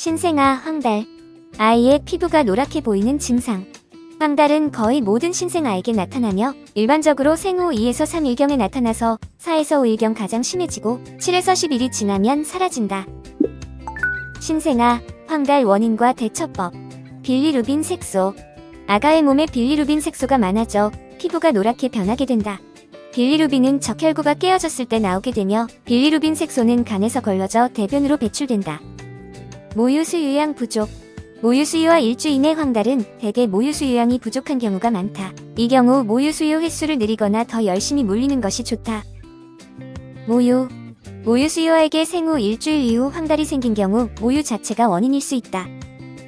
신생아 황달. 아이의 피부가 노랗게 보이는 증상. 황달은 거의 모든 신생아에게 나타나며 일반적으로 생후 2에서 3일경에 나타나서 4에서 5일경 가장 심해지고 7에서 10일이 지나면 사라진다. 신생아, 황달 원인과 대처법. 빌리루빈 색소. 아가의 몸에 빌리루빈 색소가 많아져 피부가 노랗게 변하게 된다. 빌리루빈은 적혈구가 깨어졌을 때 나오게 되며 빌리루빈 색소는 간에서 걸러져 대변으로 배출된다. 모유수 유양 부족. 모유수유와 일주 이내 황달은 대개 모유수 유양이 부족한 경우가 많다. 이 경우 모유수유 횟수를 늘리거나 더 열심히 물리는 것이 좋다. 모유. 모유수유아에게 생후 일주일 이후 황달이 생긴 경우 모유 자체가 원인일 수 있다.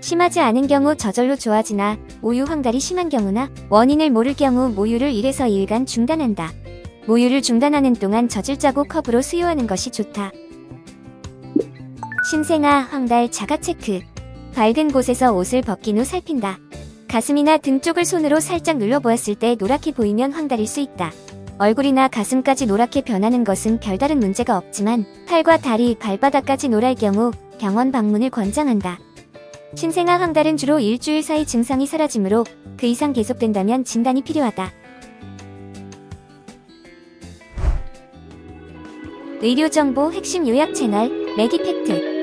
심하지 않은 경우 저절로 좋아지나 모유 황달이 심한 경우나 원인을 모를 경우 모유를 1에서 2일간 중단한다. 모유를 중단하는 동안 젖을 짜고 컵으로 수유하는 것이 좋다. 신생아 황달 자가 체크. 밝은 곳에서 옷을 벗긴 후 살핀다. 가슴이나 등 쪽을 손으로 살짝 눌러보았을 때 노랗게 보이면 황달일 수 있다. 얼굴이나 가슴까지 노랗게 변하는 것은 별다른 문제가 없지만 팔과 다리, 발바닥까지 노랄 경우 병원 방문을 권장한다. 신생아 황달은 주로 일주일 사이 증상이 사라지므로 그 이상 계속된다면 진단이 필요하다. 의료정보 핵심 요약 채널 메디팩트